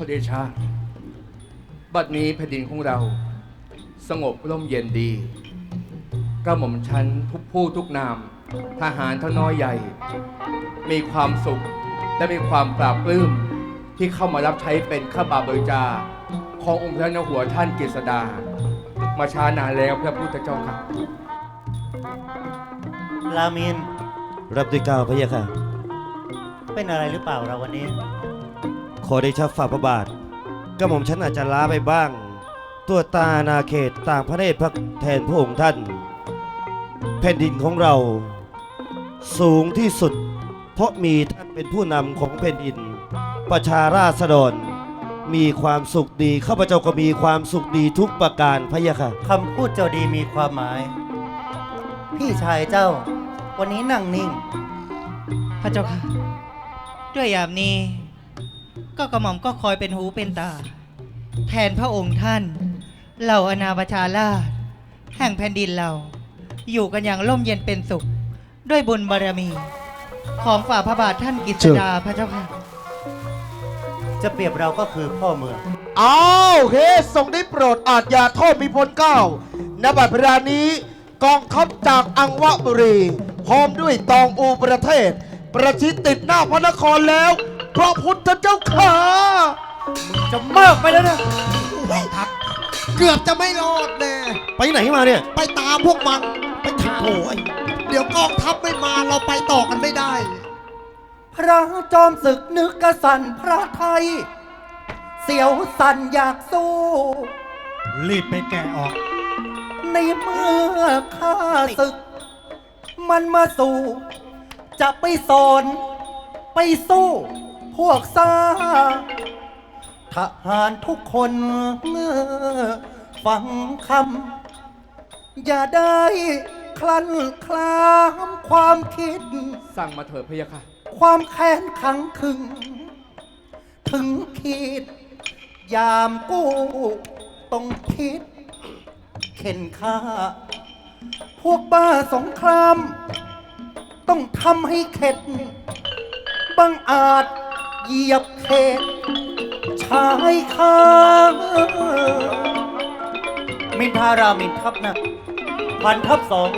ขอเดชะ บัดนี้แผ่นดินของเรา สงบร่มเย็นดีกระหม่อมชั้นทุกผู้ทุกนาม ทหารทั้งน้อยใหญ่ มีความสุขและมีความปราบปลื้มที่เข้ามารับใช้เป็นข้าบาบริจาขององค์พระนหัวท่านกฤษดา มาช้านานแล้วพระพุทธเจ้าค่ะรามินรับด้วยเกล้าวพระยาค่ะ เป็นอะไรหรือเปล่าเราวันนี้ ขอได้ชับฝ่าพระบาทกระหม่อมฉันอาจจะล้าไปบ้าง ตัวตานาเขตต่างพระเนตรพระแทนพระองค์ท่าน แผ่นดินของเรา สูงที่สุด เพราะมีท่านเป็นผู้นำของแผ่นดิน ประชาราษฎรมีความสุขดีข้าพเจ้าก็มีความสุขดีทุกประการพระยาค่ะคำพูดเจ้าดีมีความหมาย พี่ชายเจ้า วันนี้นั่งนิ่ง พระเจ้าค่ะ ด้วยยามนี้ ก็กระหม่อมก็คอยเป็นหูเป็นตา แทนพระองค์ท่าน เหล่าอนาประชาราชแห่งแผ่นดินเรา อยู่กันอย่างร่มเย็นเป็นสุข ด้วยบุญบารมี ของฝ่าพระบาทท่านกฤษดาพระเจ้าค่ะ จะเปรียบเราก็คือพ่อเมืองอ้าวเฮทรงได้โปรดอาจยาโทษมีพลเกล้าณบัดเวลานี้กองทัพจากอังวะบุรี พร้อมด้วยตองอูประเทศ ประชิดติดหน้าพระนครแล้ว พระพุทธเจ้าข้าจะมากไปแล้วนะเกือบจะไม่รอดแน่ไปไหนมาเนี่ย ไปตามพวกมัน ไปถามโอ้ยเดี๋ยวกองทัพไม่มาเราไปต่อกันไม่ได้ พระจอมศึกนึกกระสันพระไทย เสียวสันอยากสู้ รีบไปแกะออก ในเมื่อข้าศึก มันมาสู่ จะไปสอนไปสู้ พวกซาทหารทุกคนฟังคำอย่าได้คลั่นคลามความคิด สั่งมาเถิดพะยาค่ะ ความแค้นขังขึง ถึงขีด ยามกู้ต้องคิด เข็นฆ่า พวกบ้าสงคราม ต้องทำให้เข็ด บังอาจ เหยียบเขตชายคามินทารามินทัพนะพันทัพสอง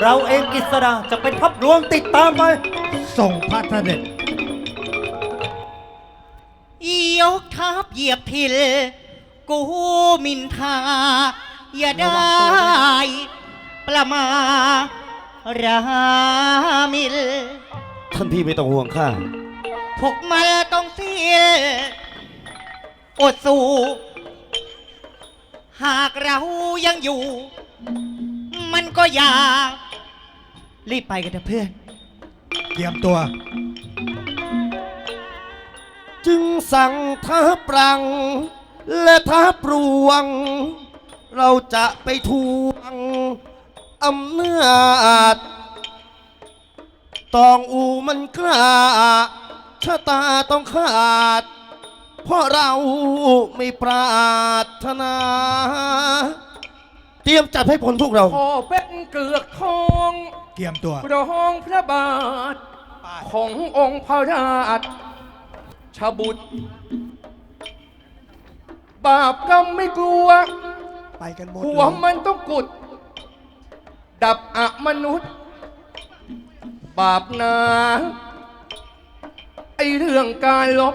เราเองกิษดาจะเป็นทัพรวงติดตามไปส่งพระเสด็จยกทัพเหยียบทิล กูมินทา อย่าได้ ประมารามิล ท่านพี่ไม่ต้องห่วงข้า พวกมันต้องเสียอดสู้ หากเรายังอยู่ มันก็อยากรีบไปกันเถอะเพื่อน เตรียมตัว จึงสั่งทัพปรัง และทัพรวง เราจะไปทวงอำนาจตองอูมันกล้า ชะตาต้องขาด เพราะเราไม่ปรารถนา เตรียมจัดให้ผลทุกเรา ขอเป็นเกือกทองเตรียมตัว รองพระบาท ขององค์พระราชชบุตร บาปกรรมไม่กลัว ไปกันหมดหัวเลยมันต้องกุด ดับอะมนุษย์ บาปหนาไอเรื่องการลบ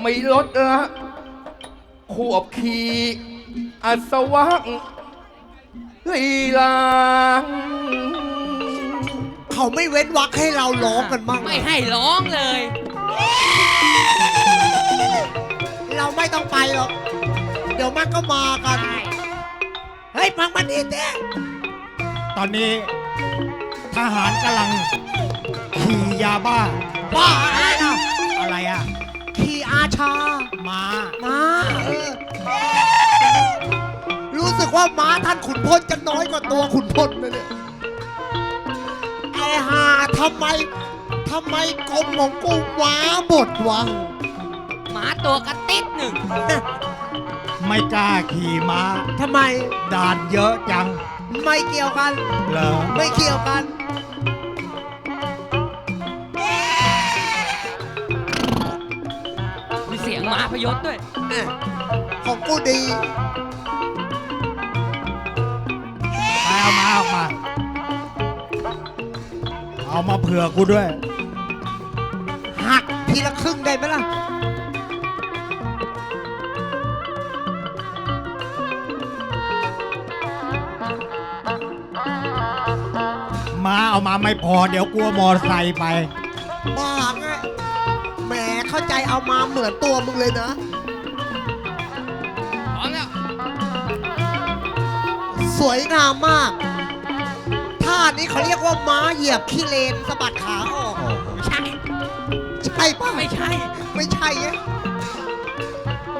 ไม่ลดละขวบขีอัศวะลีลางเขาไม่เว้นวักให้เราร้องกันมั่งไม่ให้ร้องเลย เราไม่ต้องไปหรอก เดี๋ยวมันก็มากัน เฮ้ยฟังมันดีเต้ตอนนี้ทหารกำลังขี่ยาบ้า บ้าอะไรนะอะไรอะขี่อาชา มาม้าเออรู้สึกว่าม้าท่านขุนพลจะน้อยกว่าตัวขุนพลนะเนี่ยไอ้ห่าทำไมทำไมกรมของกูว้าบดวะ หมาตัวกระติดหนึ่งไม่กล้าขี่ม้าทำไมด่านเยอะจัง ไม่เกี่ยวกัน เหรอไม่เกี่ยวกันนิ พยศด้วยเอ้ยของกูดีไปเอามาออกมา เอามาเผื่อกูด้วย หักทีละครึ่งได้ไหมล่ะ มาเอามาไม่พอ เดี๋ยวกลัวมอไซค์ไป บ้าไงแหม เข้าใจเอามาเหมือนตัวมึงเลยนะ พร้อมแล้วสวยงามมาก ท่านี้เขาเรียกว่าม้าเหยียบขี้เลนสะบัดขาออกใช่ใช่ปะไม่ใช่ ไม่ใช่ไง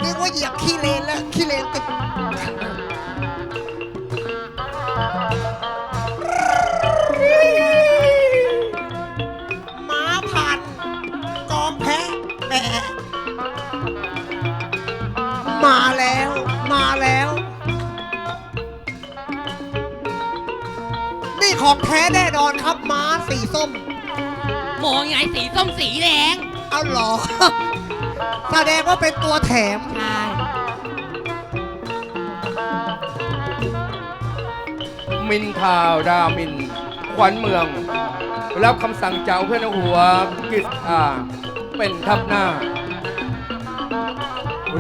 เรียกว่าเหยียบขี้เลนแล้วขี้เลนติด ของแท้แน่นอนครับม้าสีส้ม มองไงสีส้มสีแดงเอาเหรอ แสดงว่าเป็นตัวแถม ใช่มินทาวดามิน ขวัญเมือง รับคำสั่งจากเพื่อนหัวกิษอาเป็นทัพหน้า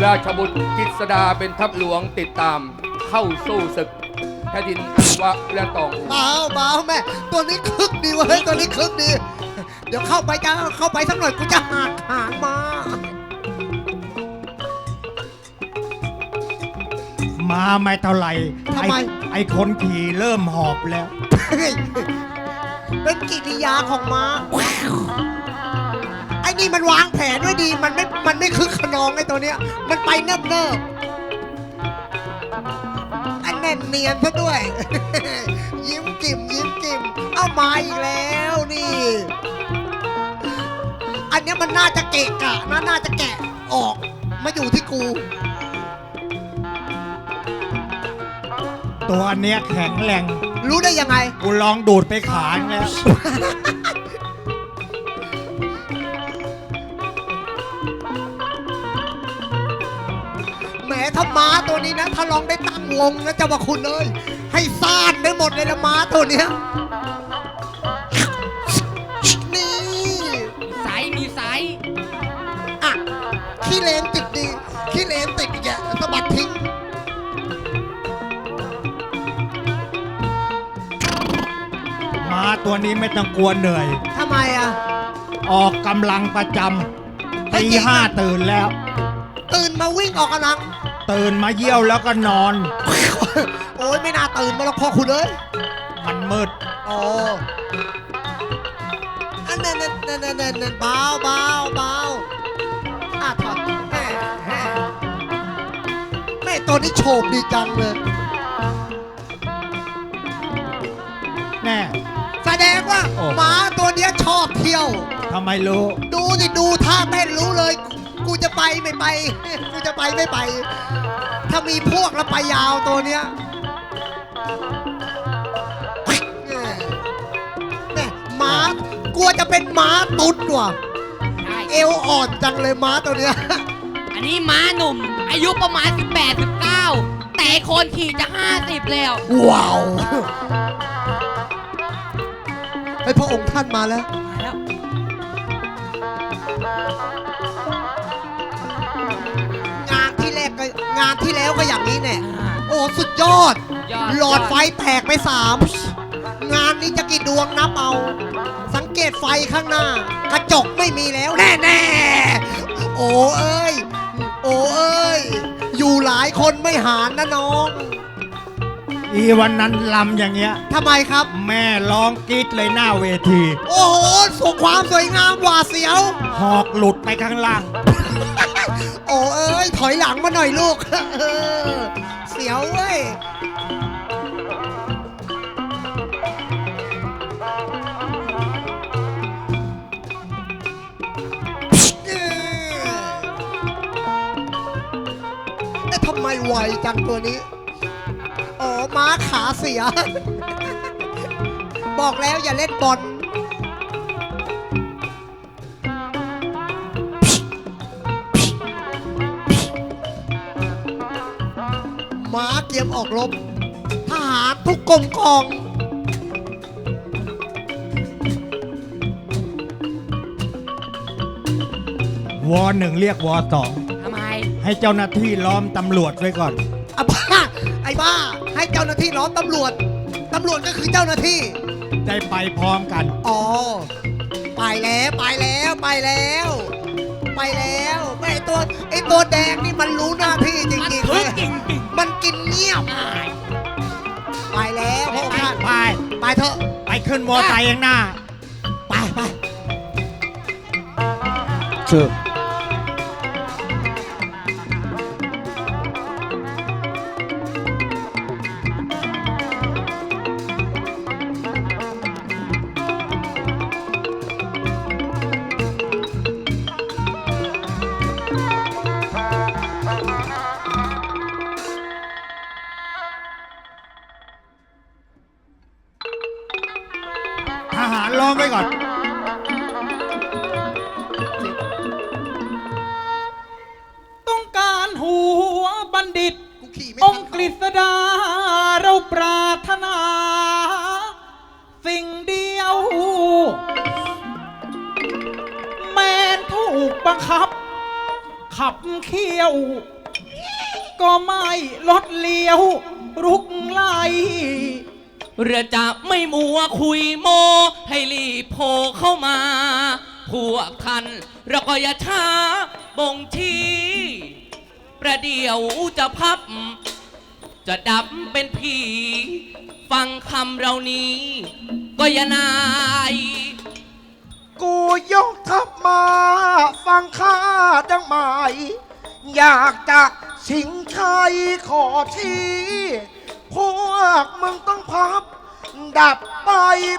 ราชบุตรกิษดาเป็นทัพหลวงติดตามเข้าสู้ศึก แผ่นดินอันวะและตองอูเบาเบาแม่ ตัวนี้คึกดีเว้ยตัวนี้คึกดี เดี๋ยวเข้าไปจะเข้าไปสักหน่อยกูจะหักหางมา มาไม่เท่าไหร่ทำไมอ้ไอ้คนขี่เริ่มหอบแล้ว เฮ้ยเป็นกิริยาของม้าไอ้นี่มันวางแผนไว้ดี มันไม่ มันไม่คึกขนองไอ้ตัวเนี้ย มันไปเนิบเนิบๆอันแน่น เนียนซะด้วย ยิ้มกิ่มยิ้มกิ่มเอามาอีกแล้วนี่ อันเนี้ยมันน่าจะเกะกะนะน่าจะแกะออก มาอยู่ที่กู ตัวเนี้ยแข็งแรงรู้ได้ยังไง กูลองดูดไปขางแล้ว ถ้าม้าตัวนี้นะ ถ้าลองได้ตั้งวงนะเจ้าพระคุณเลย ให้ซ่านได้หมดเลยนะม้าตัวเนี้ยนี่มีไซส์มีไซส์อะขี้เลนติดดีขี้เลนติดอีกแกสะบัดทิ้งมาตัวนี้ไม่ต้องกลัวเหนื่อย ทำไมอะ ออกกำลังประจำตีห้าตื่นแล้ว ตื่นมาวิ่งออกกำลัง ตื่นมาเยี่ยวแล้วก็นอน โอ้ยไม่น่าตื่นมาหรอกพ่อคุณเอ้ยมันมืดโอ้อันนั้นนั่นนั่นนั่นนั่นนั่นเบาเบาเบาอะถอดแม่แม่แม่ตัวนี้โฉบดีจังเลย แน่แสดงว่าโอ้หมาตัวเนี้ยชอบเที่ยว ทำไมรู้ ดูสิดูท่าเต้นรู้เลย กูจะไปไม่ไป กูจะไปไม่ไป ถ้ามีพวกแล้วไปยาวตัวเนี้ยแม่แม่หมากลัวจะเป็นหม้าตุ๊ดว่ะใช่เอวอ่อนจังเลยม้าตัวเนี้ย อันนี้ม้าหนุ่ม อายุประมาณ 18 19 แต่คนขี่จะ 50 แล้ว ว้าวไอพระองค์ท่านมาแล้ว มาแล้ว งานที่แล้วก็อย่างนี้แน่อ่าโอ้ สุดยอด ยอด หลอดไฟแตกไปสามงานนี้จะกี่ดวงนับเอา สังเกตไฟข้างหน้า กระจกไม่มีแล้วแน่แน่ๆโอ้เอ้ย โอ้เอ้ย อยู่หลายคนไม่หารนะน้องอีวันนั้นลำอย่างเงี้ย ทำไมครับ แม่ร้องกรีดเลยหน้าเวที โอ้โหสุขความสวยงามหวาดเสียว หอกหลุดไปข้างล่างโอ้เอ้ยถอยหลังมาหน่อยลูกเออเสียวเว้ยเอ๊ะทำไมไวจังตัวนี้ อ๋อม้าขาเสีย บอกแล้วอย่าเล่นบอล ตรียมออกรบทหารทุกกรมกอง วอหนึ่งเรียกวอสองทำไมให้เจ้าหน้าที่ล้อมตำรวจไว้ก่อนอะบ้า ไอ้บ้า ให้เจ้าหน้าที่ล้อมตำรวจ ตำรวจก็คือเจ้าหน้าที่ ได้ไปพร้อมกัน อ๋อ ไปแล้วไปแล้วไปแล้ว ไปแล้วไม่ไอตัวไอตัวแดงนี่มันรู้หน้าที่จมันริงๆเลทึกยจริงจริง มันกินเงียบ ไปแล้วพวกท่านไป ไปเถอะ ไปขึ้นมอไซค์ข้างหน้า ไปไป เชิญ บังคับ ขับเคี้ยว ก็ไม่ลดเลี้ยว รุกไล่เรือจะไม่มัวคุยโม ให้รีบโผล่เข้ามา พวกท่านเราก็อย่าช้าบ่งชี้ประเดี๋ยวจะพับ จะดับเป็นผี ฟังคำเรานี้ ก็อย่านาย กูยกทัพมาฟังข้าดังหมาย อยากจะสิงใครขอทีพวกมึงต้องพับ ดับไป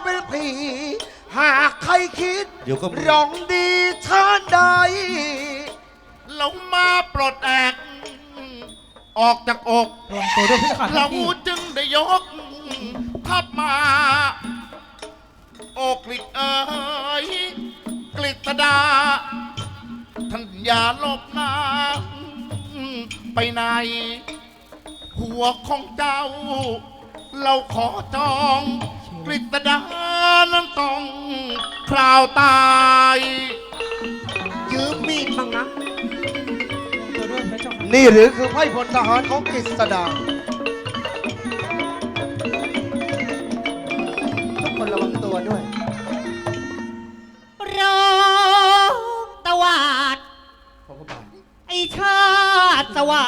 เป็นผี หากใครคิดเดี๋ยวก็ร้องดีท่านใด เรามาปลดแอก ออกจากอก รวมตัวด้วยพิฆาตเราจึงได้ยกทัพมาโอกฤษเอ๋ยก ฤษดาท่านอย่าหลบหน้าไปไหน หัวของเจ้า เราขอจองกฤษดานั้นต้องคราวตายยืมมีดบ้างนะตัวด้วยพระเจ้าค่ะนี่หรือคือไพร่พลทหารของกฤษดา ชาติสวะ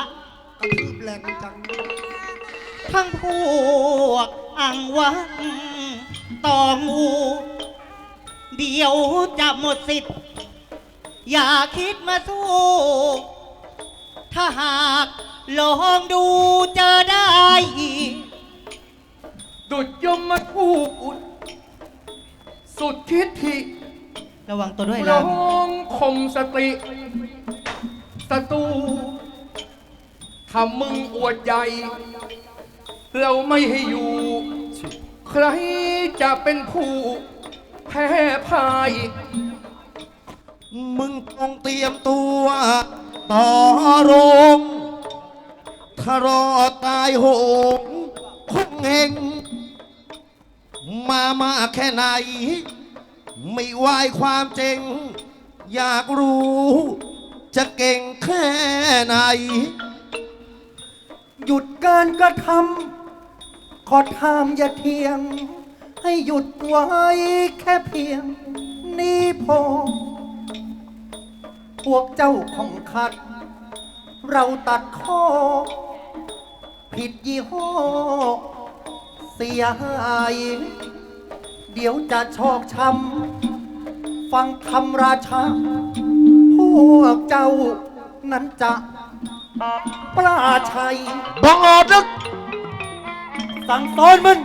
กระทืบแรงจัง ทั้งพวกอังวังต่องู เดี๋ยวจะหมดสิทธิ์ อย่าคิดมาสู้ ถ้าหากลองดูเจอได้ดุจยมมาทูตสุดทิฐิระวังตัวด้วยร้นะ องข่มสติ ศัตรูถ้ามึงอวดใหญ่ เราไม่ให้อยู่ ใครจะเป็นผู้แพ้พ่าย มึงต้องเตรียมตัวต่อโรงถ้ารอดตายโหงคงเฮงมามาแค่ไหน ไม่วายความเจงอยากรู้ จะเก่งแค่ไหน หยุดการกระทำขอทามอย่าเทียง ให้หยุดไว้แค่เพียง นี้พอ พวกเจ้าของขัด เราตัดข้อ ผิดยี่ห้อ เสียหาย เดี๋ยวจะชอกช้ำฟังคำราชา กเจ้านั้นจะปลาชัย บังอาจนึกสั่งสอนมัน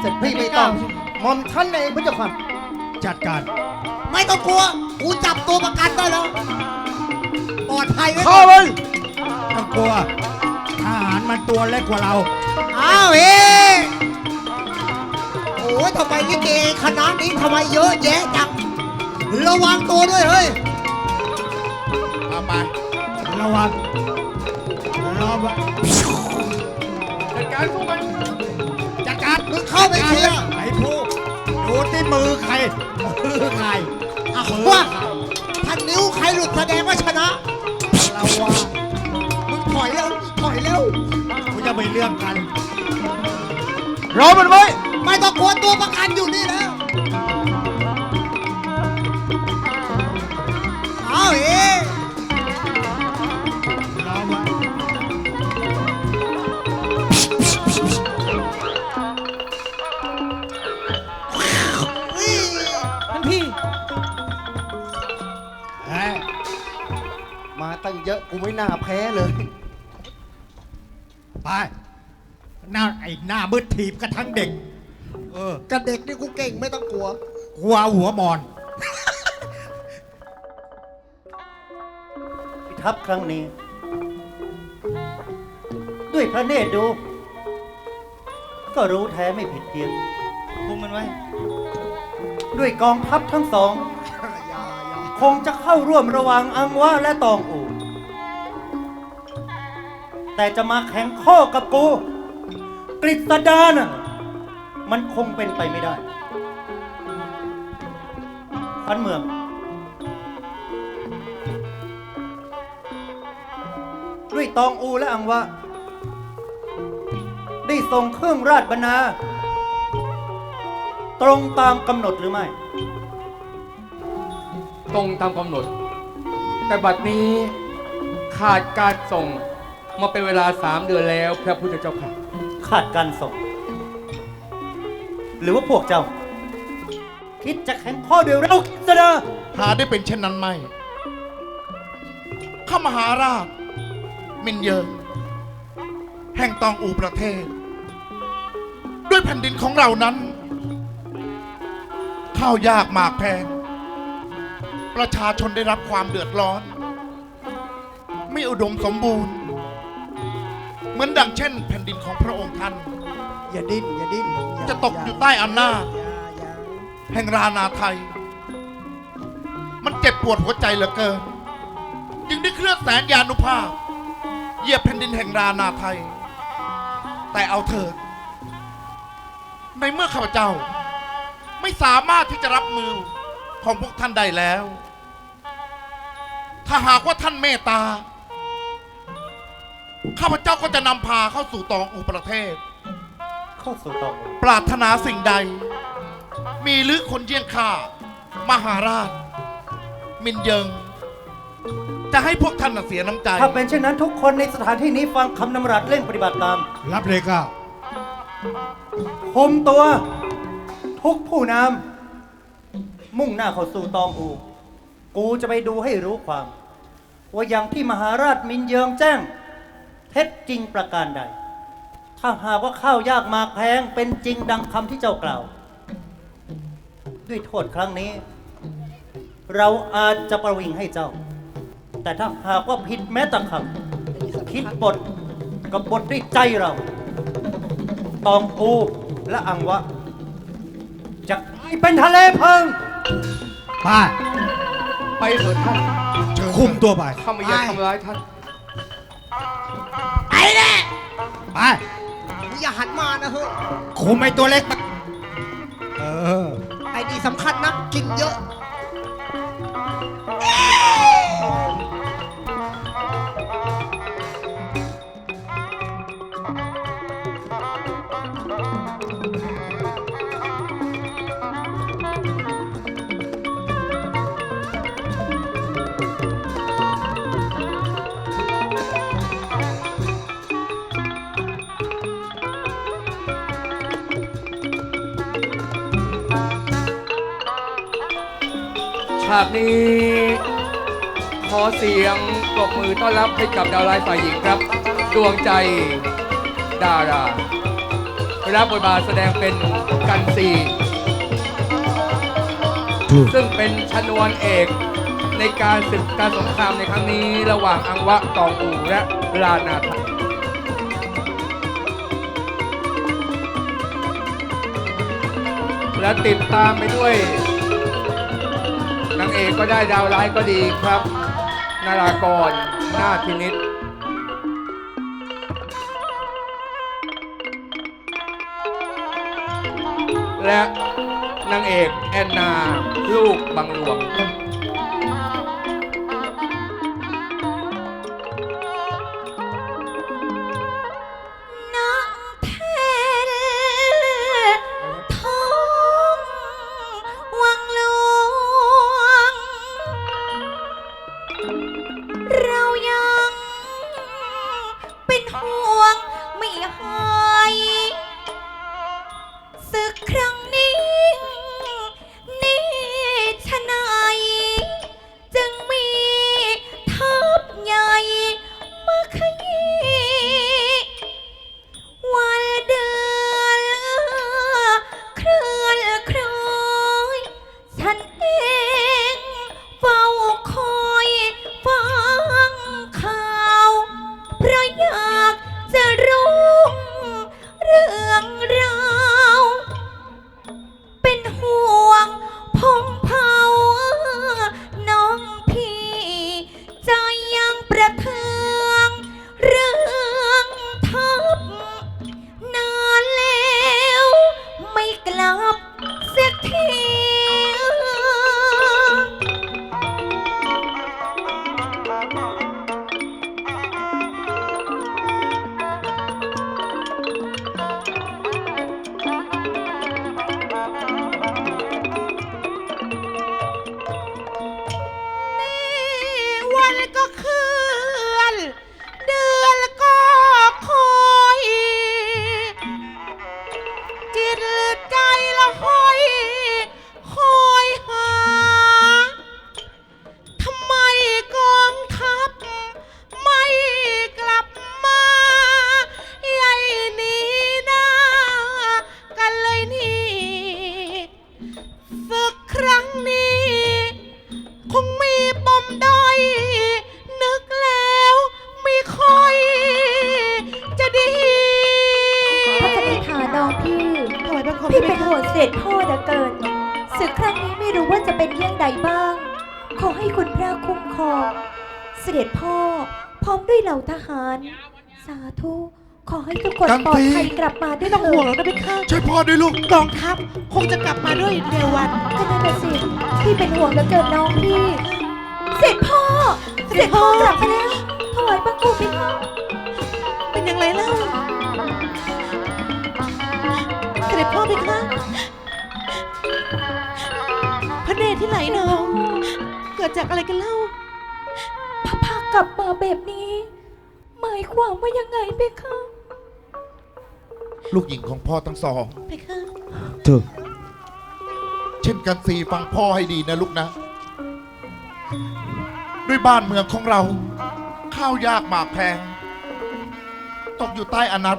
เสร็จพี่ไม่ต้องหม่อมท่านเองพระเจ้าค่ะจัดการๆไม่ต้องกลัว กูจับตัวประกันได้แล้ว ปลอดภัยไว้ก่เข้าอนไปต้องกลัวทหารมันตัวเล็กกว่าเรา อ้าวเฮ้โอ้ยทำไมลิเกคณะนี้ทำไมเยอะแยะจัง ระวังตัวด้วยเฮ้ย เอาไประวังระวังใจจัดการสู้มันจัดการมึงเข้าไปเคลียร์ไอ้ผู้ดูที่มือใครมือใครอะมือว่าใครถ้านิ้วใครหลุดแสดงว่าชนะเราว่ามึงถอยเร็วถอยเร็วกูจะไปเรื่องกันรอมันไว้ไม่ต้องกลัวตัวประกันอยู่นี่แล้ว เยอะกูไม่น่าแพ้เลย ไปหน้าไอ้หน้ามืดถีบกระทั่งเด็ก เออ กับเด็กนี่กูเก่งไม่ต้องกลัว กลัวหัวหมอน พิทัพครั้งนี้ ด้วยพระเนตรดู ก็รู้แท้ไม่ผิดเพี้ยนคุมมันไว้ ด้วยกองทัพทั้งสอง คงจะเข้าร่วมระหว่างอังวะและตองอู แต่จะมาแข่งข้อกับกู กฤษดาน่ะมันคงเป็นไปไม่ได้พันเมือง ด้วยตองอูและอังวะ ได้ส่งเครื่องราชบรรณา ตรงตามกำหนดหรือไม่ ตรงตามกำหนด แต่บัดนี้ขาดการส่ง มาเป็นเวลาสามเดือนแล้ว พระพุทธเจ้าค่ะ ขาดการส่ง หรือว่าพวกเจ้า คิดจะแข่งข้อเดียวเราสดาหาได้เป็นเช่นนั้นไม่ข้ามหาราช มินเยิงแห่งตองอูประเทศ ด้วยแผ่นดินของเรานั้น ข้าวยากหมากแพง ประชาชนได้รับความเดือดร้อน ไม่อุดมสมบูรณ์ เหมือนดังเช่น แผ่นดินของพระองค์ท่าน อย่าดิ้นอย่าดิ้นอย่าจะตกอยู่ใต้อำนาจอย่าอย่าแห่งรานาไทย มันเจ็บปวดหัวใจเหลือเกิน จึงได้เคลื่อนแสนยานุภาพ เหยียบแผ่นดินแห่งรานาไทย แต่เอาเถิด ในเมื่อข้าพเจ้า ไม่สามารถที่จะรับมือของพวกท่านได้แล้ว ถ้าหากว่าท่านเมตตา ข้าพเจ้าก็จะนำพาเข้าสู่ตองอูประเทศ เข้าสู่ตองอูปรารถนาสิ่งใด มีหรือคนเยี่ยงข้ามหาราช มินเยิง จะให้พวกท่านน่ะเสียน้ำใจ ถ้าเป็นเช่นนั้นทุกคนในสถานที่นี้ฟังคำนำรัสเร่งปฏิบัติตามรับเลยเก้าคุมตัว ทุกผู้นำมุ่งหน้าเข้าสู่ตองอู กูจะไปดูให้รู้ความ ว่าอย่างที่มหาราชมินเยิงแจ้งเท็จจริงประการใด ถ้าหากว่าข้าวยากหมากแพงเป็นจริงดังคำที่เจ้ากล่าว ด้วยโทษครั้งนี้ เราอาจจะประวิงให้เจ้า แต่ถ้าหากว่าผิดแม้แต่คำคิดบทกับบทด้วยใจเราตองอูและอังวะจะกลายเป็นทะเลเพลิงไปไปเถิดท่าน คุมตัวไป ข้าไม่อยากทำร้ายท่าน ไปอย่าหันมานะเฮ้ยคุมไอ้ตัวเล็กเออ ไอ้นี่สำคัญนะ กินเยอะ ฉากนี้ ขอเสียงปรบมือต้อนรับให้กับดาวไลน์ฝ่ายหญิงครับ ดวงใจดารา รับบทบาทแสดงเป็นกันซีซึ่งเป็นชนวนเอกในการศึกการสงครามในครั้งนี้ระหว่างอังวะตองอูและลานาไทยและติดตามไปด้วย นางเอกก็ได้ดาวร้ายก็ดีครับนารากรหน้าทินิดและนางเอกแอนนา ลูกบังหลวง เป็นห่วงไม่หายสึกครั้ง กคนกันปลอดตีภัยกลับมาด้วยไม่ต้องห่วงหรอกนะเบค่ะช่วยพ่อด้วยลูกกองทัพคงจะกลับมาด้วยเร็ววันก็นั่นน่ะสิพี่เป็นห่วงเหลือเกินน้องพี่ เสด็จพ่อ เสด็จพ่อกลับมาแล้วถวายบังคมพี่พ่อเป็นยังไงเล่าเสด็จพ่อเพคะพระเนตรที่ไหลนองเกิดจากอะไรกันเล่าพระพากลับมาแบบนี้ หมายความว่ายังไงเบคะ ลูกหญิงของพ่อทั้งสอง เพคะเธอเช่นกันสีฟังพ่อให้ดีนะลูกนะ ด้วยบ้านเมืองของเรา ข้าวยากหมากแพง ตกอยู่ใต้อนัต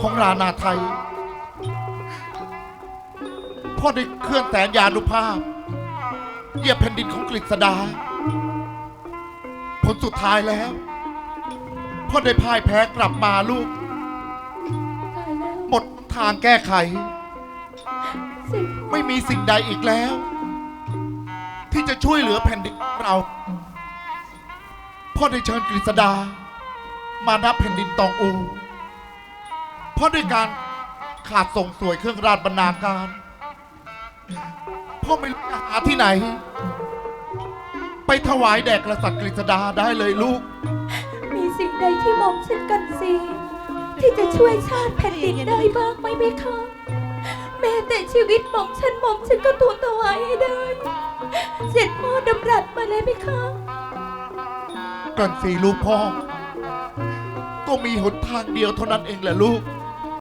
ของรานาไทย พ่อได้เคลื่อนแสนยานุภาพ เหยียบแผ่นดินของกฤษดา ผลสุดท้ายแล้ว พ่อได้พ่ายแพ้กลับมาลูกตายแล้ว หมดทางแก้ไขไม่มีสิ่งใดอีกแล้ว ที่จะช่วยเหลือแผ่นดินเรา พ่อได้เชิญกฤษดา มานับแผ่นดินตองอูพ่อด้วยการขาดส่งสวยเครื่องราชบรรณาการพ่อไม่รู้จะหาที่ไหน ไปถวายแด่กษัตริย์กฤษดาได้เลยลูก มีสิ่งใดที่มองฉันกันสิ ที่จะช่วยชาติแผ่นดินได้บ้างไหมเบคะแม้แต่ชีวิตหม่อมฉันหม่อมฉันก็ทูลถวายให้ได้ เสร็จพ่อดำรัสมาเลยไหมคะกันสีลูกพ่อ ก็มีหนทางเดียวเท่านั้นเองแหละลูก